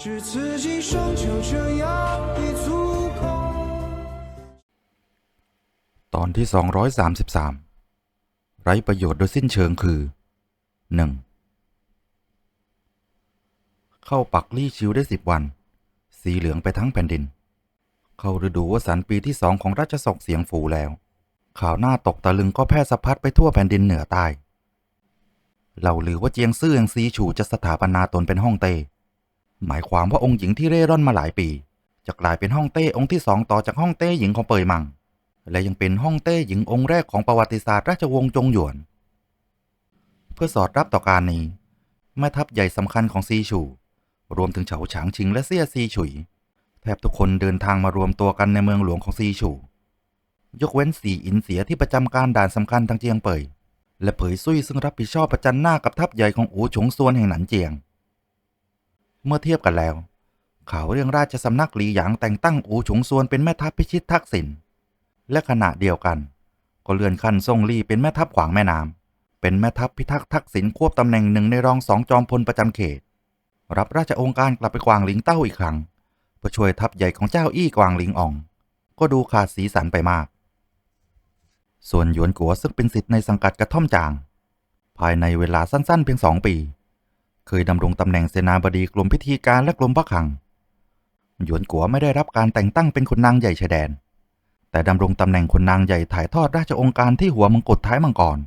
只此一生就这样一足够。 ตอนที่ 233 ไร้ประโยชน์โดยสิ้นเชิงคือ 1. เข้าปักลี่ชิวได้สิบวัน สีเหลืองไปทั้งแผ่นดิน เข้าฤดูวสันต์ปีที่สองของราชสกเสียงฝูแล้ว ข่าวหน้าตกตะลึงก็แพร่สะพัดไปทั่วแผ่นดินเหนือใต้เล่าลือว่าเจียงซื่อเอียงซีฉูจะสถาปนาตนเป็นฮ่องเต้ หมายความว่าองค์หญิงที่เร่ร่อนมาหลายปี จะกลายเป็นฮ่องเต้องค์ที่สองต่อจากฮ่องเต้หญิงของเปยมัง และยังเป็นฮ่องเต้หญิงองค์แรกของประวัติศาสตร์ราชวงศ์จงหยวน เพื่อสอดรับต่อการนี้แม่ทัพใหญ่สำคัญของซีฉูรวมถึงเฉาฉางชิงและเซี่ยซีฉุย แทบทุกคนเดินทางมารวมตัวกันในเมืองหลวงของซีฉูยกเว้นสีอินเสียที่ประจำการด่านสำคัญทางเจียงเปยและเผยซุยซึ่งรับผิดชอบประจันหน้ากับทัพใหญ่ของอูฉงซวนแห่งหนันเจียง เมื่อเทียบกันแล้ว ข่าวเรื่องราชสำนักหลีหยางแต่งตั้งอูฉงซวนเป็นแม่ทัพพิชิตทักษิณและขณะเดียวกัน ก็เลื่อนขั้นซ่งลี่เป็นแม่ทัพขวางแม่น้ำเป็นแม่ทัพพิทักษ์ทักษิณควบตำแหน่งหนึ่งในรองสองจอมพลประจำเขต รับราชองค์การกลับไปกวางหลิงเต้าอีกครั้งเพื่อช่วยทัพใหญ่ของเจ้าอี้กวางหลิงออง ก็ดูขาดสีสันไปมาก ส่วนหยวนกัวซึ่งเป็นสิทธิ์ในสังกัดกระท่อมจาง ภายในเวลาสั้นๆ เพียงสองปี เคยดำรงตำแหน่งเสนาบดีกรมพิธีการและกรมพระคลัง หยวนกัวไม่ได้รับการแต่งตั้งเป็นขุนนางใหญ่ชายแดน แต่ดำรงตำแหน่งขุนนางใหญ่ถ่ายทอดราชองค์การที่หัวมังกรท้ายมังกร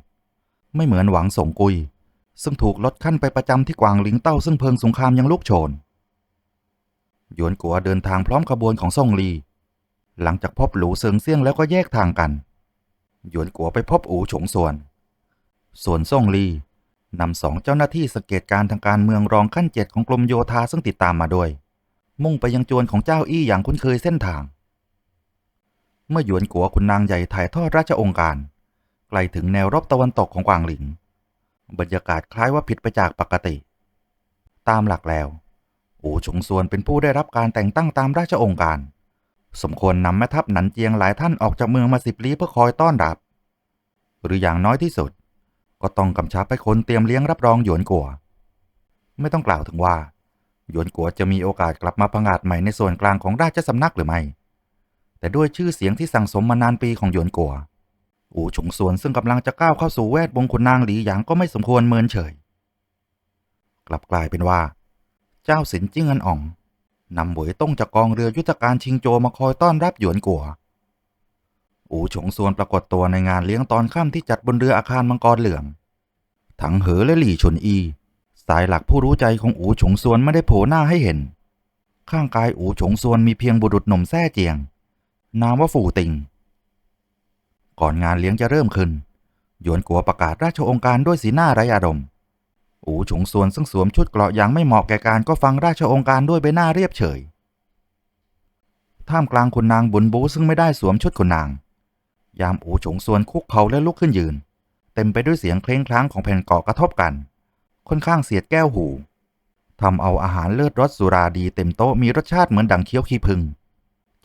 ไม่เหมือนหวังส่งกุย ซึ่งถูกลดขั้นไปประจำที่กวางหลิงเต้าซึ่งเพิงสงครามยังลุกโชน หยวนกัวเดินทางพร้อมขบวนของซ่งลี หลังจากพบหลูเซิงเซี่ยงแล้วก็แยกทางกัน หยวนกัวไปพบอูฉงส่วน ส่วนซ่งลี นำสองเจ้าหน้าที่สังเกตการทางการเมืองรองขั้นเจ็ดของกรมโยธาซึ่งติดตามมาด้วย มุ่งไปยังจวนของเจ้าอี้อย่างคุ้นเคยเส้นทาง เมื่อหยวนกัวคุณนางใหญ่ถ่ายทอดราชองค์การไกลถึงแนวรบตะวันตกของกวางหลิง บรรยากาศคล้ายว่าผิดไปจากปกติ ตามหลักแล้ว อูฉงซวนเป็นผู้ได้รับการแต่งตั้งตามราชองค์การ สมควรนำแม่ทัพหนันเจียงหลายท่านออกจากเมืองมาสิบลี้เพื่อคอยต้อนรับ หรืออย่างน้อยที่สุด ก็ต้องกำชับให้คนเตรียมเลี้ยงรับรองหยวนกัว ไม่ต้องกล่าวถึงว่าหยวนกัวจะมีโอกาสกลับมาผงาดใหม่ในส่วนกลางของราชสำนักหรือไม่ แต่ด้วยชื่อเสียงที่สั่งสมมานานปีของหยวนกัว อู่ฉงซวนซึ่งกำลังจะก้าวเข้าสู่แวดวงขุนนางหลีหยางก็ไม่สมควรเมินเฉย กลับกลายเป็นว่า เจ้าสินจิ้งอันอ่องนำหวยต้งจากกองเรือยุทธการชิงโจมาคอยต้อนรับหยวนกัว อูฉงซวนปรากฏตัวในงานเลี้ยงตอนค่ำที่จัดบนเรืออาคารมังกรเหลืองถังเหอและหลี่ฉุนอี สายหลักผู้รู้ใจของอูฉงซวนไม่ได้โผล่หน้าให้เห็น ข้างกายอูฉงซวนมีเพียงบุรุษหนุ่มแท้เจียง นามว่าฝูติง ก่อนงานเลี้ยงจะเริ่มขึ้น หยวนกัวประกาศราชองค์การด้วยสีหน้าไร้อารมณ์ อูฉงซวนซึ่งสวมชุดเกราะอย่างไม่เหมาะแก่การก็ฟังราชองค์การด้วยใบหน้าเรียบเฉย ท่ามกลางคุณนางบุญบูซึ่งไม่ได้สวมชุดคุณนาง ยามอูฉงซวนคุกเขาและลุกขึ้นยืน เต็มไปด้วยเสียงเคล้งคล้างของแผ่นเกาะกระทบกัน ค่อนข้างเสียดแก้วหูทำเอาอาหารเลิศรสสุราดีเต็มโต๊ะมีรสชาติเหมือนดังเคี้ยวขี้พึง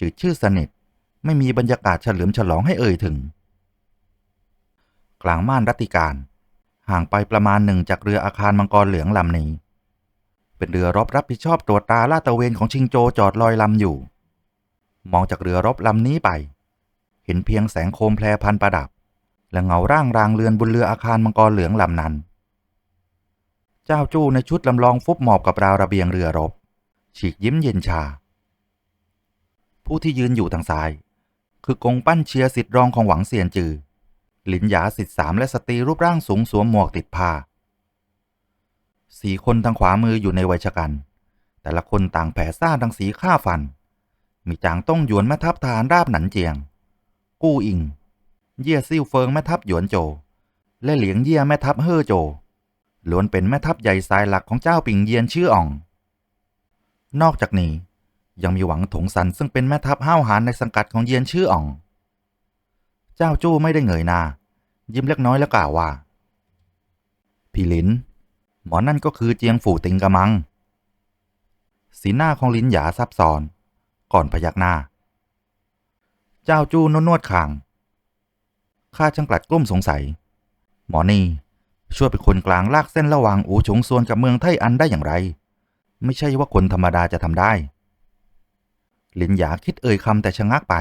จืดชื่อสนิทไม่มีบรรยากาศเฉลิมฉลองให้เอ่ยถึง กลางม่านรัติการ ห่างไปประมาณหนึ่งจากเรืออาคารมังกรเหลืองลำนี้ เป็นเรือรบรับผิดชอบตรวจตาลาดตะเวนของชิงโจจอดลอยลำอยู่ มองจากเรือรบลำนี้ไป ห็นเพียงแสงโคมแพรพันประดับ และเงาร่างรางเรือนบนเรืออาคารมังกรเหลืองลำนั้น เจ้าจู้ในชุดลำลองฟุบหมอบกับราวระเบียงเรือรบ ฉีกยิ้มเย็นชา ผู้ที่ยืนอยู่ทางซ้าย คือกงปั้นเชียร์สิทธิ์รองของหวังเซียนจือ หลินหยาสิทธิ์สามและสตรีรูปร่างสูงสวมหมวกติดผ้าสี่คนทางขวามืออยู่ในวัยชกัน แต่ละคนต่างแผ่ซ่าดังสีข้าฟัน มีจางต้องหยวนแม่ทัพทหารราบหนันเจียง กู้อิง เยี่ยซิ่วเฟิงแม่ทัพหยวนโจ และเหลียงเยี่ยแม่ทัพเฮ่อโจ ล้วนเป็นแม่ทัพใหญ่สายหลักของเจ้าปิงเยียนชื่ออ่อง นอกจากนี้ยังมีหวังถงสันซึ่งเป็นแม่ทัพห้าวหาญในสังกัดของเยียนชื่ออ่อง เจ้าจู้ไม่ได้เงยหน้ายิ้มเล็กน้อยแล้วกล่าวว่า พี่ลิน หมอนั่นก็คือเจียงฝูติงกะมัง สีหน้าของลินหยาซับซ้อน ก่อนพยักหน้า เจ้าจู้นวดนวดคาง ข้าช่างกลัดกลุ้มสงสัย หมอนี่ ช่วยเป็นคนกลางลากเส้นระหว่างอูฉงซวนกับเมืองไทอันได้อย่างไร ไม่ใช่ว่าคนธรรมดาจะทำได้ หลินหยาคิดเอ่ยคำแต่ชะงักไป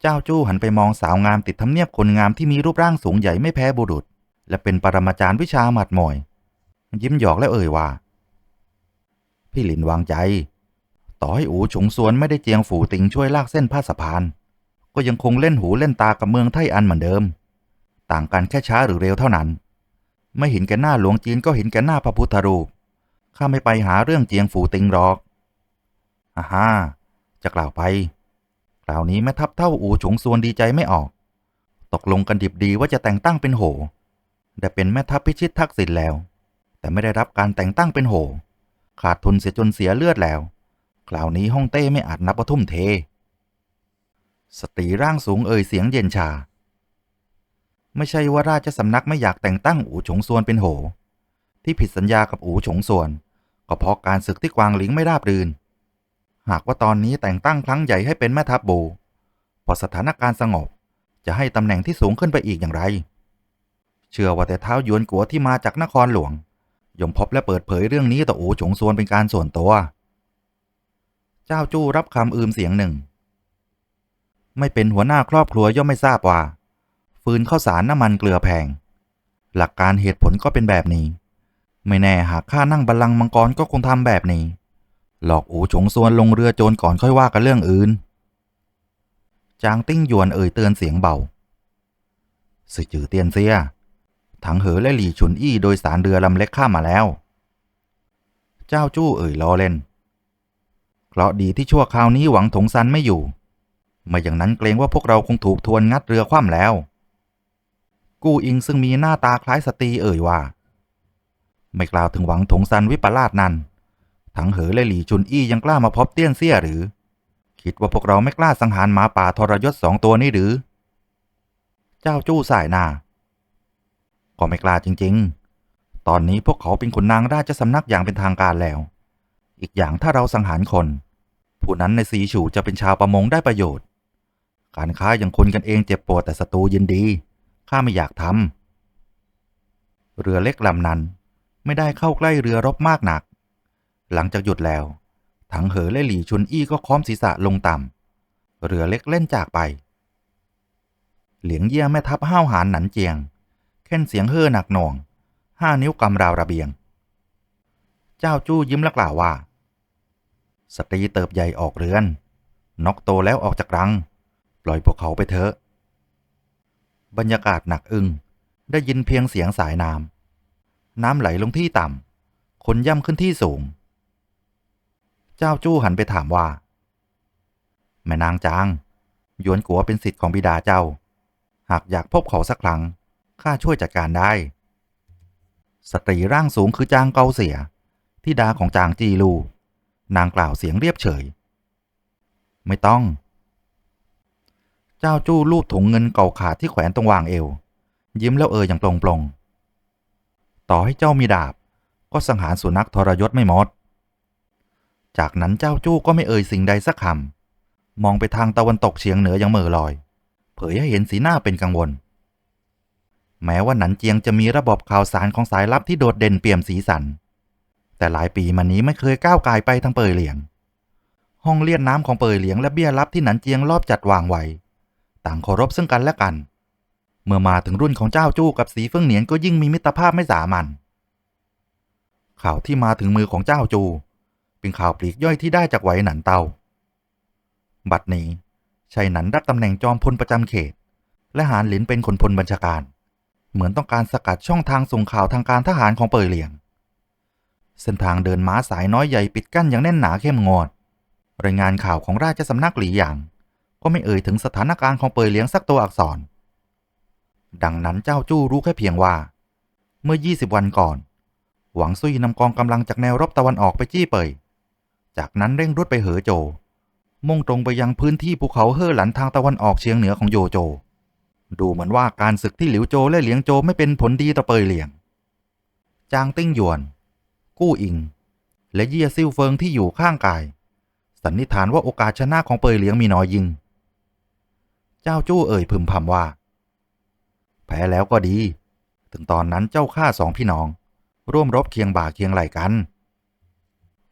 เจ้าจู้หันไปมองสาวงามติดทำเนียบคนงามที่มีรูปร่างสูงใหญ่ไม่แพ้บุรุษ และเป็นปรมาจารย์วิชาหมัดมวยยิ้มหยอกและเอ่ยว่า พี่หลินวางใจ ต่อให้อูฉงซวนไม่ได้เจียงฝูติงช่วยลากเส้นผ้าสะพาน ก็ยังคงเล่นหูเล่นตากับเมืองไทอันเหมือนเดิม ต่างกันแค่ช้าหรือเร็วเท่านั้น ไม่เห็นแก่หน้าหลวงจีนก็เห็นแก่หน้าพระพุทธรูปข้าไม่ไปหาเรื่องเจียงฝูติงหรอกอ่าฮ่าจะกล่าวไปคราวนี้แม่ทัพเท่าอูฉงซวนดีใจไม่ออก ตกลงกันดิบดีว่าจะแต่งตั้งเป็นโหได้เป็นแม่ทัพพิชิตทักษิณแล้ว แต่ไม่ได้รับการแต่งตั้งเป็นโห ขาดทุนเสียจนเสียเลือดแล้ว คราวนี้ฮ่องเต้ไม่อาจนับว่าทุ่มเท สตรีร่างสูงเอ่ยเสียงเย็นชา ไม่ใช่ว่าราชสำนักไม่อยากแต่งตั้งอูฉงซวนเป็นโห ที่ผิดสัญญากับอูฉงซวน ก็เพราะการศึกที่กวางหลิงไม่ราบรื่น หากว่าตอนนี้แต่งตั้งครั้งใหญ่ให้เป็นแม่ทัพบูพอสถานการณ์สงบจะให้ตำแหน่งที่สูงขึ้นไปอีกอย่างไร เชื่อว่าแต่เท้ายวนกัวที่มาจากนครหลวงยมพบและเปิดเผยเรื่องนี้ต่ออูฉงซวนเป็นการส่วนตัว เจ้าจู้รับคำอืมเสียงหนึ่ง ไม่เป็นหัวหน้าครอบครัวย่อมไม่ทราบว่า ฟืนข้าวสารน้ำมันเกลือแพง หลักการเหตุผลก็เป็นแบบนี้ ไม่แน่หากข้านั่งบัลลังก์มังกรก็คงทำแบบนี้ หลอกอูฉงซวนลงเรือโจรก่อนค่อยว่ากันเรื่องอื่น จางติ้งหยวนเอ่ยเตือนเสียงเบาสื่อจือเตียนเสีย ถังเหอและหลี่ฉุนอี้โดยสารเรือลำเล็กข้ามมาแล้ว เจ้าจู้เอ่ยล้อเล่น เพราะดีที่ชั่วคราวนี้หวังถงซันไม่อยู่ไม่อย่างนั้นเกรงว่าพวกเราคงถูกทวนงัดเรือคว่ำแล้ว กู้อิงซึ่งมีหน้าตาคล้ายสตรีเอ่ยว่า ไม่กล่าวถึงหวังถงซันวิปลาสนั้นถังเหอและหลี่จุนอี้ยังกล้ามาพบเตี้ยนเซี่ยหรือ คิดว่าพวกเราไม่กล้าสังหารหมาป่าทรยศสองตัวนี้หรือ เจ้าจู้สายหน้าก็ไม่กล้าจริง ๆ ตอนนี้พวกเขาเป็นขุนนางราชสำนักอย่างเป็นทางการแล้ว อีกอย่างถ้าเราสังหารคน ผู้นั้นในสีฉูจะเป็นชาวประมงได้ประโยชน์ การค้าอย่างคนกันเองเจ็บปวดแต่ศัตรูยินดี ข้าไม่อยากทำเรือเล็กลำนั้นไม่ได้เข้าใกล้เรือรบมากหนัก หลังจากหยุดแล้ว ถังเหอและหลี่ชุนอี้ก็ค้อมศีรษะลงต่ำ เรือเล็กเล่นจากไป เหลียงเยี่ยแม่ทัพห้าวหาญหนันเจียงเค้นเสียงเฮ่อหนักหน่วงห้านิ้วกำราวระเบียง เจ้าจู้ยิ้มและกล่าวว่า สตรีเติบใหญ่ออกเรือนนกโตแล้วออกจากรัง ปล่อยพวกเขาไปเถอะ บรรยากาศหนักอึ้งได้ยินเพียงเสียงสายน้ำน้ำไหลลงที่ต่ำคนย่ำขึ้นที่สูง เจ้าจู้หันไปถามว่า แม่นางจางยวนกัวเป็นสิทธิ์ของบิดาเจ้า หากอยากพบเขาสักครั้งข้าช่วยจัดการได้ สตรีร่างสูงคือจางเกาเสียที่ดาของจางจีลู นางกล่าวเสียงเรียบเฉย ไม่ต้อง เจ้าจู้ลูบถุงเงินเก่าขาดที่แขวนตรงวางเอว ยิ้มแล้วเอ่ยอย่างปลงปลงๆต่อให้เจ้ามีดาบ ก็สังหารสุนัขทรยศไม่หมด จากนั้นเจ้าจู้ก็ไม่เอ่ยสิ่งใดสักคำมองไปทางตะวันตกเฉียงเหนือยังเหม่อลอย เผยให้เห็นสีหน้าเป็นกังวล แม้ว่าหนันเจียงจะมีระบบข่าวสารของสายลับที่โดดเด่นเปี่ยมสีสัน แต่หลายปีมานี้ไม่เคยก้าวไกลไปทางเปยเหลียง ห้องเลียดน้ำของเปยเหลียงและเบี้ยลับที่หนันเจียงรอบจัดวางไว้ ต่างเคารพซึ่งกันและกัน เมื่อมาถึงรุ่นของเจ้าจู้กับสีเฟิ่งเหนียนก็ยิ่งมีมิตรภาพไม่สามัญข่าวที่มาถึงมือของเจ้าจู เป็นข่าวปลีกย่อยที่ได้จากไหวหนันเตา บัดนี้ชัยหนันรับตำแหน่งจอมพลประจำเขต และหานหลินเป็นคนพลบัญชาการ เหมือนต้องการสกัดช่องทางส่งข่าวทางการทหารของเปยเหลียง เส้นทางเดินม้าสายน้อยใหญ่ปิดกั้นอย่างแน่นหนาเข้มงวดรายงานข่าวของราชสำนักหลีหยาง ก็ไม่เอ่ยถึงสถานการณ์ของเปยเหลียงสักตัวอักษร ดังนั้นเจ้าจู้รู้แค่เพียงว่า เมื่อ 20 วันก่อน หวังซุยนำกองกำลังจากแนวรบตะวันออกไปจี้เปย จากนั้นเร่งรุดไปเหอโจ มุ่งตรงไปยังพื้นที่ภูเขาเฮ่อหลันทางตะวันออกเฉียงเหนือของโยโจ ดูเหมือนว่าการศึกที่หลิวโจและเหลียงโจไม่เป็นผลดีต่อเปยเหลียง จางติ้งหยวน กู้อิง และเยี่ยซิ่วเฟิงที่อยู่ข้างกาย สันนิษฐานว่าโอกาสชนะของเปยเหลียงมีน้อยยิ่ง เจ้าจู้เอ่ยพึมพำว่า แพ้แล้วก็ดี ถึงตอนนั้นเจ้าข้าสองพี่น้อง ร่วมรบเคียงบ่าเคียงไหลกัน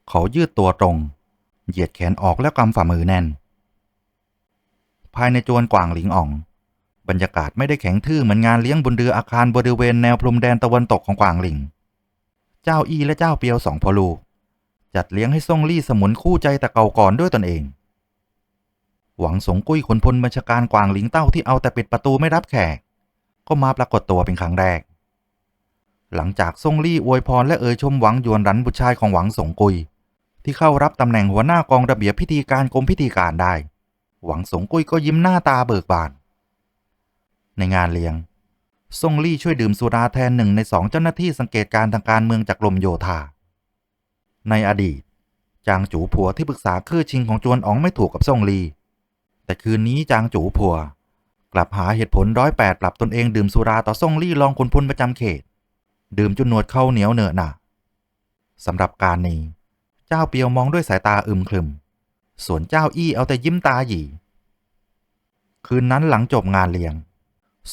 เขายืดตัวตรง เหยียดแขนออกแล้วกำฝ่ามือแน่น ภายในจวนกว่างหลิงอ่องบรรยากาศไม่ได้แข็งทื่อเหมือนงานเลี้ยงบนเรืออาคารบริเวณแนวพรมแดนตะวันตกของกวางหลิง เจ้าอี้และเจ้าเปียวสองพ่อลู จัดเลี้ยงให้ซ่งลี่สมุนคู่ใจแต่เก่าก่อนด้วยตนเอง หวังสงกุ้ยขนพลบัญชาการกวางหลิงเต้าที่เอาแต่ปิดประตูไม่รับแขก ก็มาปรากฏตัวเป็นครั้งแรก หลังจากซ่งลี่อวยพรและเอ่ยชมหวังยวนรันบุตรชายของหวังสงกุย ที่เข้ารับตำแหน่งหัวหน้ากองระเบียบพิธีการกรมพิธีการได้ หวังสงกุยก็ยิ้มหน้าตาเบิกบาน ในงานเลี้ยง ซ่งลี่ช่วยดื่มสุราแทนหนึ่งในสองเจ้าหน้าที่สังเกตการณ์ทางการเมืองจากกรมโยธา ในอดีต จางจูผัวที่ปรึกษาคือชิงของจวนอ๋องไม่ถูกกับซ่งลี่ แต่คืนนี้จางจูผัว กลับหาเหตุผลร้อยแปดปรับตนเองดื่มสุราต่อซ่งลี่รองคนพลประจำเขต ดื่มจนหนวดเข้าเหนียวเหนอะหนะสำหรับการนี้ เจ้าเปียวมองด้วยสายตาอึมครึม ส่วนเจ้าอี้เอาแต่ยิ้มตาหยีคืนนั้นหลังจบงานเลี้ยง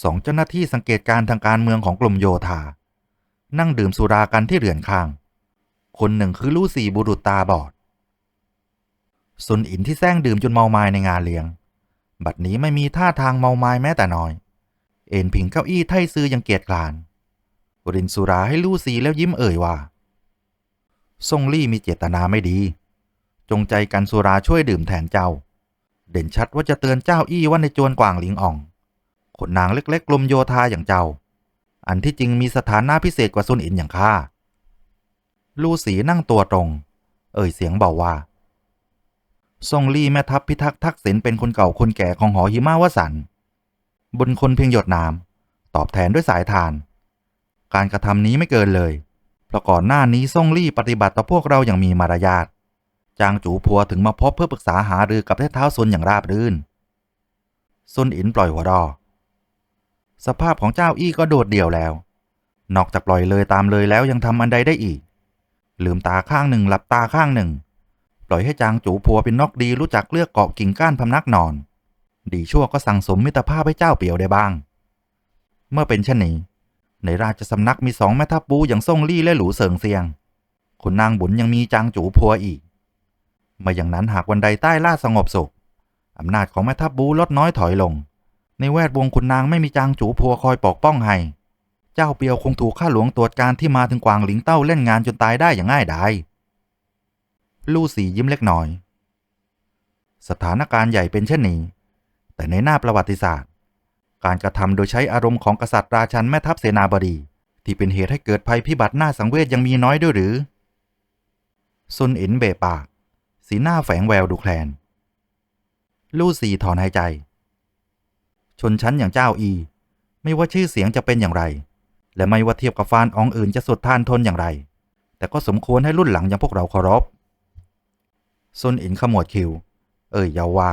สองเจ้าหน้าที่สังเกตการทางการเมืองของกลุ่มโยธา นั่งดื่มสุรากันที่เรือนข้าง คนหนึ่งคือลู่สีบุรุษตาบอดซุนอินที่แซงดื่มจนเมาไม้ในงานเลี้ยง บัดนี้ไม่มีท่าทางเมาไม้แม้แต่น้อย เอ็นพิงเก้าอี้ไทซื้อยังเกียจกลานรินสุราให้ลู่สีแล้วยิ้มเอ่ยว่าทรงลี่มีเจตนาไม่ดี จงใจกันสุราช่วยดื่มแทนเจ้า เด่นชัดว่าจะเตือนเจ้าอี้ว่าในจวนกวางหลิงอ่อง ขนนางเล็กๆกลมโยธาอย่างเจ้า อันที่จริงมีสถานะพิเศษกว่าซุนอินอย่างข้าลู่สีนั่งตัวตรง เอ่ยเสียงเบาว่าทรงลี่แม่ทัพพิทักษ์ทักษิณเป็นคนเก่าคนแก่ของหอหิมาวสันบนคนเพียงหยดน้ำตอบแทนด้วยสายทาน การกระทำนี้ไม่เกินเลย เพราะก่อนหน้านี้ทรงลี่ปฏิบัติต่อพวกเราอย่างมีมารยาทจางจูพัวถึงมาพบเพื่อปรึกษาหารือกับแท้เท้าซุนอย่างราบรื่นซุนอินปล่อยหัวดอ สภาพของเจ้าอี้ก็โดดเดี่ยวแล้ว นอกจากปล่อยเลยตามเลยแล้วยังทำอันใดได้อีก ลืมตาข้างหนึ่งหลับตาข้างหนึ่ง ปล่อยให้จางจูพัวเป็นนกดีรู้จักเลือกเกาะกิ่งก้านพำนักนอน ดีชั่วก็สั่งสมมิตรภาพให้เจ้าเปียวได้บ้าง เมื่อเป็นเช่นนี้ในราชสำนักมีสองแม่ทัพบูอย่างซ่งลี่และหลูเสิงเซียงคุณนางบุญยังมีจางจูพัวอีกไม่อย่างนั้นหากวันใดใต้ล่าสงบสุขอำนาจของแม่ทัพบูลดน้อยถอยลง ในแวดวงคุณนางไม่มีจางจูพัวคอยปกป้องให้ เจ้าเปียวคงถูกข้าหลวงตรวจการที่มาถึงกวางหลิงเต้าเล่นงานจนตายได้อย่างง่ายดายลู่สียิ้มเล็กน้อย สถานการณ์ใหญ่เป็นเช่นนี้ แต่ในหน้าประวัติศาสตร์ การกระทำโดยใช้อารมณ์ของกษัตริย์ราชันแม่ทัพเสนาบดี ที่เป็นเหตุให้เกิดภัยพิบัติหน้าสังเวชยังมีน้อยด้วยหรือซุนอินเบะปาก สีหน้าแฝงแววดูแคลน ลู่สีถอนหายใจ ชนชั้นอย่างเจ้าอี ไม่ว่าชื่อเสียงจะเป็นอย่างไร และไม่ว่าเทียบกับฟานอองอื่นจะสุดทานทนอย่างไร แต่ก็สมควรให้รุ่นหลังอย่างพวกเราเคารพซุนอินขมวดคิว เอ่ยเยาว่า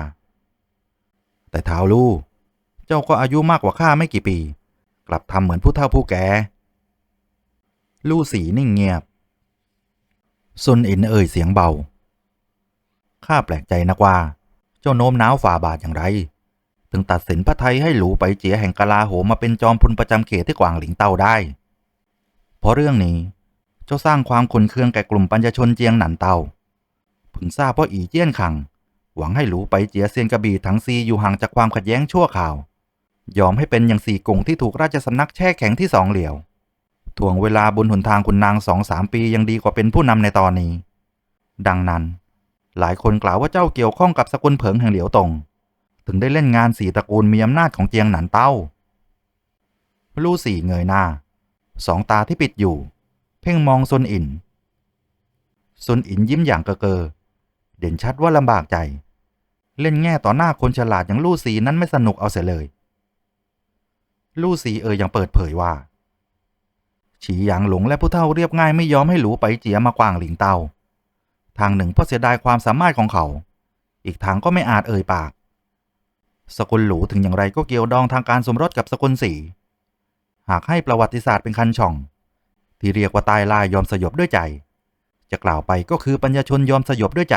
แต่ท้าวลู่เจ้าก็อายุมากกว่าข้าไม่กี่ปี กลับทำเหมือนผู้เฒ่าผู้แก่ลู่สีนิ่งเงียบซุนอินเอ่ยเสียงเบา ข้าแปลกใจนักว่า เจ้าโน้มน้าวฝ่าบาทอย่างไร ถึงตัดสินพระไทยให้หลูไปเจียแห่งกลาโหมมาเป็นจอมพลประจำเขตที่กวางหลิงเต้าได้ เพราะเรื่องนี้เจ้าสร้างความขุนเคืองแก่กลุ่มปัญญชนเจียงหนันเต้าพิ่งทราบว่าอีเจี้ยนขัง หวังให้หลูไปเจียเซียนกระบี่ทั้งซีอยู่ห่างจากความขัดแย้งชั่วข่าว ยอมให้เป็นอย่างสี่กงที่ถูกราชสำนักแช่แข็งที่สองเหลียวถ่วงเวลาบนหนทางคุณนางสองสามปียังดีกว่าเป็นผู้นำในตอนนี้ ดังนั้น หลายคนกล่าวว่าเจ้าเกี่ยวข้องกับสกุลเผิงแห่งเหลียวตง ถึงได้เล่นงานสีตระกูลมีอำนาจของเจียงหนันเต้า ลู่สี่เงยหน้า สองตาที่ปิดอยู่ เพ่งมองซุนอินซุนอินยิ้มอย่างเกอเกอ เด่นชัดว่าลำบากใจ เล่นแง่ต่อหน้าคนฉลาดอย่างลู่สีนั้นไม่สนุกเอาเสียเลย ลู่สีเอ่ยยังเปิดเผยว่า ฉีหยางหลงและผู้เฒ่าเรียบง่ายไม่ยอมให้หลูไปเจียมากวางหลิงเตาทางหนึ่งเพราะเสียดายความสามารถของเขา อีกทางก็ไม่อาจเอ่ยปาก สกุลหลูถึงอย่างไรก็เกี่ยวดองทางการสมรสกับสกุลสีหากให้ประวัติศาสตร์เป็นคันช่อง ที่เรียกว่าตายลายยอมสยบด้วยใจ จะกล่าวไปก็คือปัญญชนยอมสยบด้วยใจ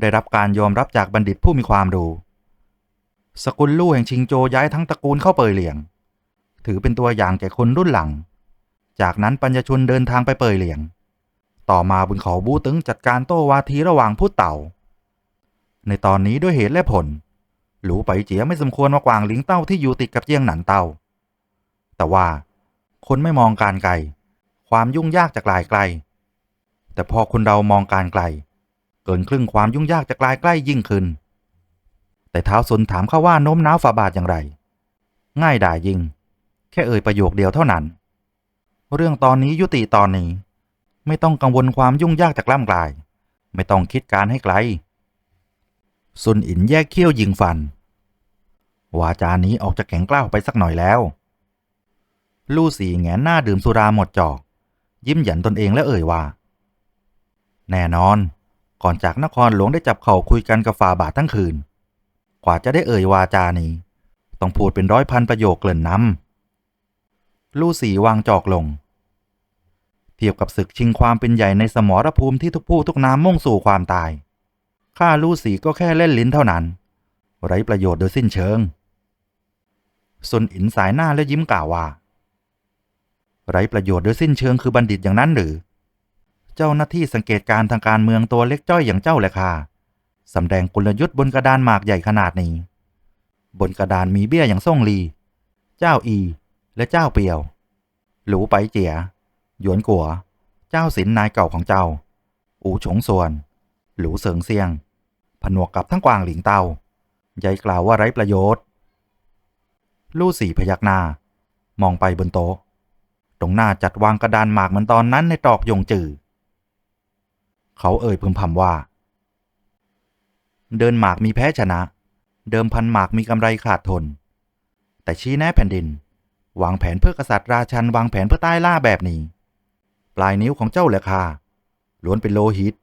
ได้รับการยอมรับจากบัณฑิตผู้มีความรู้ สกุลลู่แห่งชิงโจย้ายทั้งตระกูลเข้าเปยเหลียง ถือเป็นตัวอย่างแก่คนรุ่นหลัง จากนั้นปัญญชนเดินทางไปเปยเหลียงตต่อมาบุญเขาบูตึงจัดการโต้วาทีระหว่างผู้เต่า ในตอนนี้ด้วยเหตุและผล หลูไปเจียไม่สมควรมากวางหลิงเต้าที่อยู่ติดกับเจียงหนันเต้า แต่ว่าคนไม่มองการไกล ความยุ่งยากจะกลายไกล แต่พอคนเรามองการไกล เกินครึ่งความยุ่งยากจะกลายใกล้ยิ่งขึ้น แต่เท้าสนถามเขาว่าโน้มน้าวฝาบาทอย่างไร ง่ายดายยิ่งแค่เอ่ยประโยคเดียวเท่านั้น เรื่องตอนนี้ยุติตอนนี้ ไม่ต้องกังวลความยุ่งยากจากล่ำกลาย ไม่ต้องคิดการให้ไกล ซุนอินแยกเขี้ยวยิงฟัน วาจานี้ออกจะแข็งกล้าวไปสักหน่อยแล้ว ลู่สีแงนหน้าดื่มสุราหมดจอก ยิ้มหยันตนเองและเอ่ยว่า แน่นอน ก่อนจากนครหลวงได้จับเข่าคุยกันกับฝ่าบาททั้งคืน กว่าจะได้เอ่ยวาจานี้ ต้องพูดเป็นร้อยพันประโยคเกลิ่อนน้ำลู่สีวางจอกลง เทียบกับศึกชิงความเป็นใหญ่ในสมรภูมิที่ทุกผู้ทุกน้ำมุ่งสู่ความตาย ข้าลู่สีก็แค่เล่นลิ้นเท่านั้น ไร้ประโยชน์โดยสิ้นเชิงซุนอินสายหน้าและยิ้มกล่าวว่า ไร้ประโยชน์โดยสิ้นเชิงคือบัณฑิตอย่างนั้นหรือ เจ้าหน้าที่สังเกตการณ์ทางการเมืองตัวเล็กจ้อยอย่างเจ้าแหละค่ะสำแดงกลยุทธ์บนกระดานหมากใหญ่ขนาดนี้ บนกระดานมีเบี้ยอย่างส่งลี เจ้าอี และเจ้าเปียว หลูไปเจีย หยวนกัว เจ้าสินนายเก่าของเจ้า อูฉงส่วน หลูเสิงเซียง ผนวกกับทั้งกวางหลิงเตาใหญ่กล่าวว่าไร้ประโยชน์ ลู่สี่พยักหน้า มองไปบนโต๊ะ ตรงหน้าจัดวางกระดานหมากเหมือนตอนนั้นในตรอกยงจือ เขาเอ่ยพึมพำว่า เดินหมากมีแพ้ชนะ เดิมพันหมากมีกำไรขาดทน แต่ชี้แน่แผ่นดิน วางแผนเพื่อกษัตริย์ราชันวางแผนเพื่อใต้ล่าแบบนี้ ปลายนิ้วของเจ้าเหลือคาล้วนเป็นโลหิต